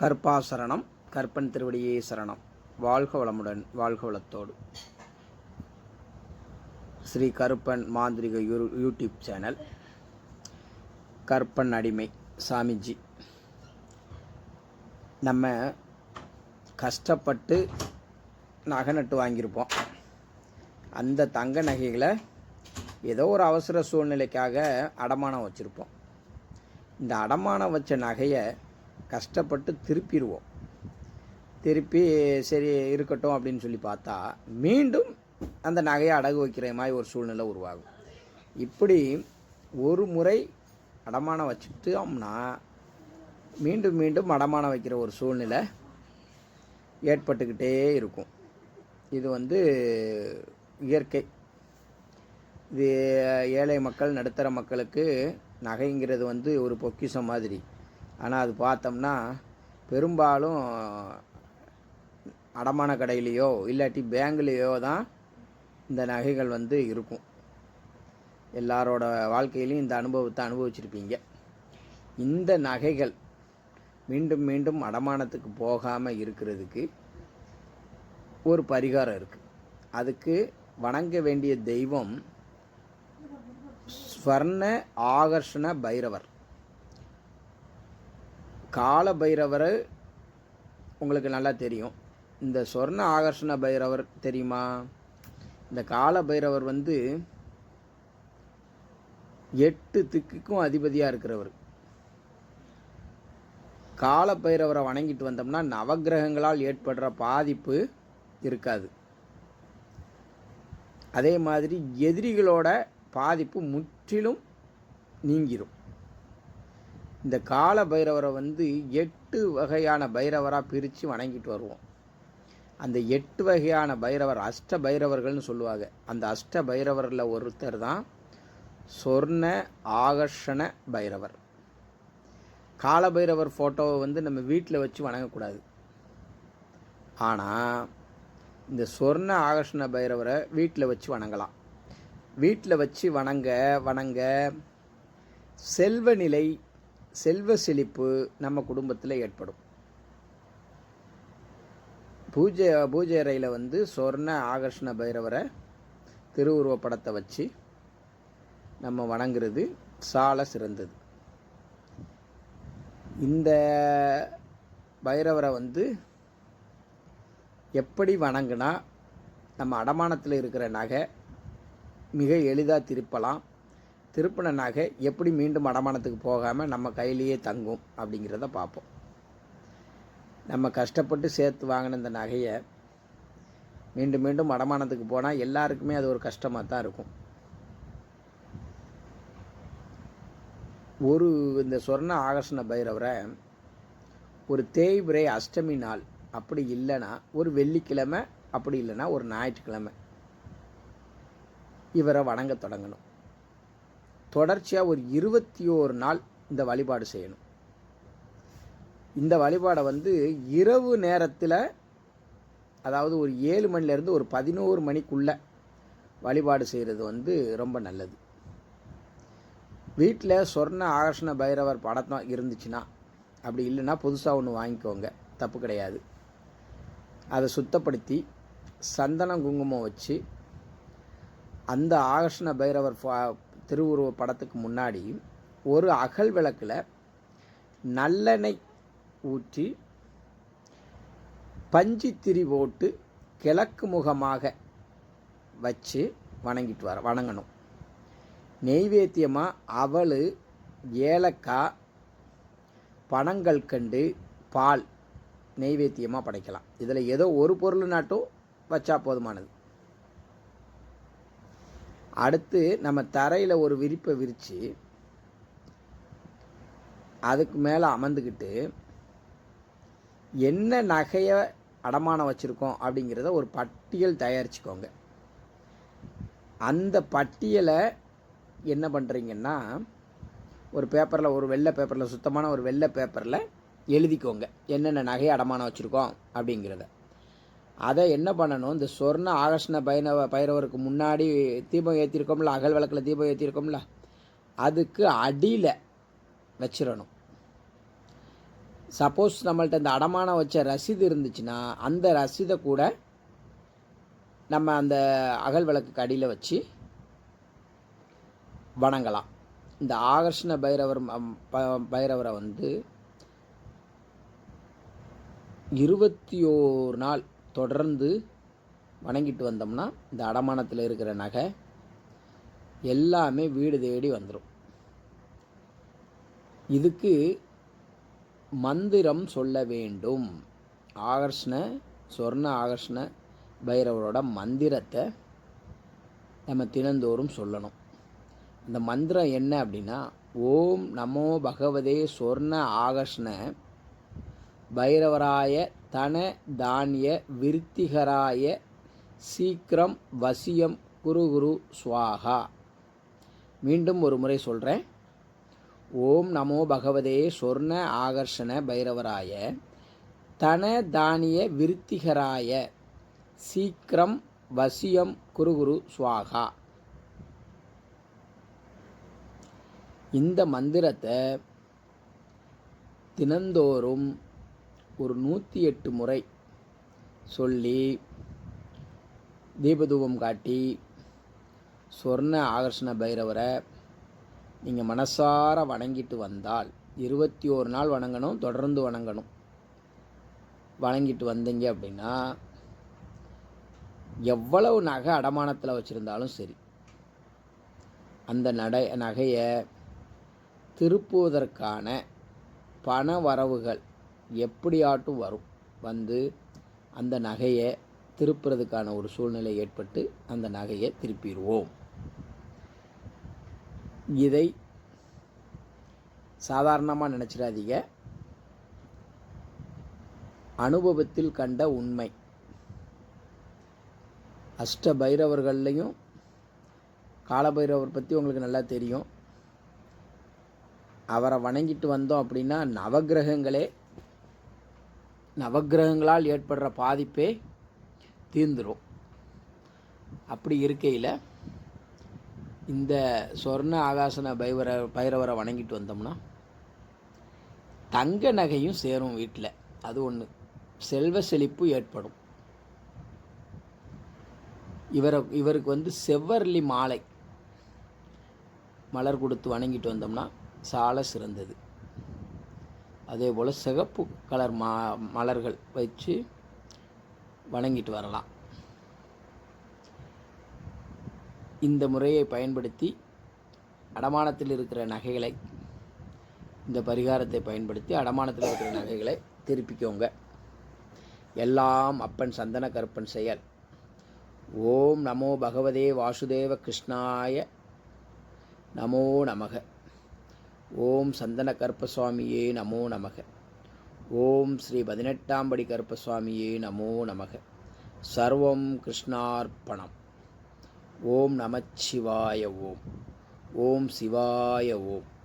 கற்பாசரணம் கற்பன் திருவடியே சரணம். வாழ்க வளமுடன் வாழ்க வளத்தோடு. ஸ்ரீ கருப்பன் மாந்திரிக யூ யூடியூப் சேனல். கற்பன் அடிமை சாமிஜி. நம்ம கஷ்டப்பட்டு நகை நட்டு வாங்கியிருப்போம். அந்த தங்க நகைகளை ஏதோ ஒரு அவசர சூழ்நிலைக்காக அடமானம் வச்சுருப்போம். இந்த அடமானம் வச்ச நகையை கஷ்டப்பட்டு திருப்பிடுவோம். திருப்பி சரி இருக்கட்டும் அப்படின்னு சொல்லி பார்த்தா மீண்டும் அந்த நகையை அடகு வைக்கிற மாதிரி ஒரு சூழ்நிலை உருவாகும். இப்படி ஒரு முறை அடமானம் வச்சுட்டோம்னா மீண்டும் மீண்டும் அடமானம் வைக்கிற ஒரு சூழ்நிலை ஏற்பட்டுக்கிட்டே இருக்கும். இது வந்து இயற்கை. இது ஏழை மக்கள் நடுத்தர மக்களுக்கு நகைங்கிறது வந்து ஒரு பொக்கிஷம் மாதிரி. ஆனால் அது பார்த்தோம்னா பெரும்பாலும் அடமான கடையிலையோ இல்லாட்டி பேங்க்லேயோ தான் இந்த நகைகள் வந்து இருக்கும். எல்லாரோட வாழ்க்கையிலையும் இந்த அனுபவத்தை அனுபவிச்சிருப்பீங்க. இந்த நகைகள் மீண்டும் மீண்டும் அடமானத்துக்கு போகாமல் இருக்கிறதுக்கு ஒரு பரிகாரம் இருக்குது அதுக்கு வணங்க வேண்டிய தெய்வம் ஸ்வர்ண ஆகர்ஷண பைரவர். கால பைரவர் உங்களுக்கு நல்லா தெரியும். இந்த சொர்ண ஆகர்ஷண பைரவர் தெரியுமா? இந்த கால பைரவர் வந்து எட்டு திக்குக்கும் அதிபதியாக இருக்கிறவர். கால பைரவரை வணங்கிட்டு வந்தோம்னா நவக்கிரகங்களால் ஏற்படுற பாதிப்பு இருக்காது. அதே மாதிரி எதிரிகளோட பாதிப்பு முற்றிலும் நீங்கிரும். இந்த கால பைரவரை வந்து எட்டு வகையான பைரவராக பிரித்து வணங்கிட்டு வருவோம். அந்த எட்டு வகையான பைரவர் அஷ்ட பைரவர்கள்னு சொல்லுவாங்க. அந்த அஷ்ட பைரவரில் ஒருத்தர் தான் சொர்ண ஆகர்ஷண பைரவர். கால பைரவர் ஃபோட்டோவை வந்து நம்ம வீட்டில் வச்சு வணங்கக்கூடாது. ஆனால் இந்த சொர்ண ஆகர்ஷண பைரவரை வீட்டில் வச்சு வணங்கலாம். வீட்டில் வச்சு வணங்க வணங்க செல்வ நிலை செல்வ செழிப்பு நம்ம குடும்பத்தில் ஏற்படும். பூஜை பூஜை அறையில் வந்து சொர்ண ஆகர்ஷண பைரவரை திருவுருவ படத்தை வச்சு நம்ம வணங்குறது சால சிறந்தது. இந்த பைரவரை வந்து எப்படி வணங்குனா நம்ம அடமானத்தில் இருக்கிற நகை மிக எளிதாக திருப்பலாம். திருப்பின நகை எப்படி மீண்டும் அடமானத்துக்கு போகாமல் நம்ம கையிலேயே தங்கும் அப்படிங்கிறத பார்ப்போம். நம்ம கஷ்டப்பட்டு சேர்த்து வாங்கின இந்த நகையை மீண்டும் மீண்டும் அடமானத்துக்கு போனால் எல்லாருக்குமே அது ஒரு கஷ்டமாக தான் இருக்கும். ஒரு இந்த சொர்ண ஆகர்ஷண பைரவரை ஒரு தேய்பிரை அஷ்டமி நாள் அப்படி இல்லைன்னா ஒரு வெள்ளிக்கிழமை அப்படி இல்லைன்னா ஒரு ஞாயிற்றுக்கிழமை. இவரை வணங்க தொடங்கணும். தொடர்ச்சியாக ஒரு இருபத்தி ஓரு நாள் இந்த வழிபாடு செய்யணும். இந்த வழிபாடை வந்து இரவு நேரத்தில் அதாவது ஒரு ஏழு மணிலேருந்து ஒரு பதினோரு மணிக்குள்ளே வழிபாடு செய்கிறது வந்து ரொம்ப நல்லது. வீட்டில் சொர்ண ஆகர்ஷண பைரவர் படத்தம் இருந்துச்சுன்னா அப்படி இல்லைன்னா புதுசாக ஒன்று வாங்கிக்கோங்க. தப்பு கிடையாது. அதை சுத்தப்படுத்தி சந்தனம் குங்குமம் வச்சு அந்த ஆகர்ஷண பைரவர் திருவுருவ படத்துக்கு முன்னாடி ஒரு அகல் விளக்கில் நல்லெண்ணெய் ஊற்றி பஞ்சுத்திரி போட்டு கிழக்கு முகமாக வச்சு வணங்கிட்டு வர வணங்கணும். நெய்வேத்தியமாக அவள் ஏலக்காய் பணங்கள் கண்டு பால் நெய்வேத்தியமாக படைக்கலாம். இதில் ஏதோ ஒரு பொருள் நாட்டும் வச்சா போதுமானது. அடுத்து நம்ம தரையில் ஒரு விரிப்பை விரித்து அதுக்கு மேலே அமர்ந்துக்கிட்டு என்ன நகையை அடமானம் வச்சுருக்கோம் அப்படிங்கிறத ஒரு பட்டியல் தயாரிச்சுக்கோங்க. அந்த பட்டியலை என்ன பண்ணுறீங்கன்னா ஒரு பேப்பரில் ஒரு வெள்ளை பேப்பரில் சுத்தமான ஒரு வெள்ளை பேப்பரில் எழுதிக்கோங்க. என்னென்ன நகையை அடமானம் வச்சுருக்கோம் அப்படிங்கிறத. அதை என்ன பண்ணணும்? இந்த சொர்ண ஆகர்ஷண பைரவ பைரவருக்கு முன்னாடி தீபம் ஏற்றிருக்கோம்ல அகல் விளக்கில் தீபம் ஏற்றிருக்கோம்ல அதுக்கு அடியில் வச்சிடணும் சப்போஸ் நம்மள்ட்ட இந்த அடமானம் வச்ச ரசீது இருந்துச்சுன்னா அந்த ரசீதை கூட நம்ம அந்த அகல் விளக்குக்கு அடியில் வச்சு வணங்கலாம். இந்த ஆகர்ஷண பைரவர் ப- பைரவரை வந்து இருபத்தி ஓரு நாள் தொடர்ந்து வணங்கிட்டு வந்தோம்னா இந்த அடமானத்தில் இருக்கிற நகை எல்லாமே வீடு தேடி வந்துடும் இதுக்கு மந்திரம் சொல்ல வேண்டும். ஆகர்ஷ்ண சொர்ண ஆகர்ஷ்ண பைரவரோட மந்திரத்தை நம்ம தினந்தோறும் சொல்லணும். இந்த மந்திரம் என்ன அப்படின்னா ஓம் நமோ பகவதே சொர்ண ஆகர்ஷ்ண பைரவராய தன தானிய விருத்திகராய சீக்கிரம் வசியம் குரு குரு ஸ்வாகா மீண்டும் ஒரு முறை சொல்கிறேன் ஓம் நமோ பகவதே சொர்ண ஆகர்ஷண பைரவராய தன தானிய விருத்திகராய சீக்கிரம் வசியம் குரு குரு ஸ்வாகா இந்த மந்திரத்தை தினந்தோறும் ஒரு நூற்றி எட்டு முறை சொல்லி தீபதூபம் காட்டி சொர்ண ஆகர்ஷண பைரவரை நீங்கள் மனசார வணங்கிட்டு வந்தால் இருபத்தி ஒரு நாள் வணங்கணும் தொடர்ந்து வணங்கணும். வணங்கிட்டு வந்தீங்க அப்படின்னா எவ்வளவு நகை அடமானத்தில் வச்சுருந்தாலும் சரி அந்த நடை நகையை திருப்புவதற்கான பண வரவுகள் எப்படியாட்டும் வரும். வந்து அந்த நகையை திருப்புறதுக்கான ஒரு சூழ்நிலை ஏற்பட்டு அந்த நகையை திருப்பிடுவோம். இதை சாதாரணமாக நினச்சிடாதீங்க. அனுபவத்தில் கண்ட உண்மை. அஷ்ட பைரவர்கள்லையும் காலபைரவர் பற்றி உங்களுக்கு நல்லா தெரியும். அவரை வணங்கிட்டு வந்தோம் அப்படின்னா நவக்கிரகங்களே நவக்கிரகங்களால் ஏற்படுற பாதிப்பே தீர்ந்துடும் அப்படி இருக்கையில் இந்த சொர்ண ஆகாசன பைவர பைரவரை வணங்கிட்டு வந்தோம்னா தங்க நகையும் சேரும் வீட்டில் அது ஒன்று செல்வ செழிப்பு ஏற்படும். இவரை இவருக்கு வந்து செவ்வரளி மாலை மலர் கொடுத்து வணங்கிட்டு வந்தோம்னா சால சிறந்தது. அதே போல் சிகப்பு கலர் மா மலர்கள் வச்சு வணங்கிட்டு வரலாம். இந்த முறையை பயன்படுத்தி அடமானத்தில் இருக்கிற நகைகளை இந்த பரிகாரத்தை பயன்படுத்தி அடமானத்தில் இருக்கிற நகைகளை திருப்பிக்கோங்க. எல்லாம் அப்பன் சந்தன கருப்பன் செயல். ஓம் நமோ பகவதே வாசுதேவ கிருஷ்ணாய நமோ நமக. ஓம் சந்தன கருப்பசுவாமியே நமோ நமக. ஓம் ஸ்ரீ பதினெட்டாம் படி கருப்பசுவாமியே நமோ நமக. சர்வம் கிருஷ்ணார்ப்பணம். ஓம் நமச்சிவாய ஓம். ஓம் சிவாய ஓம்.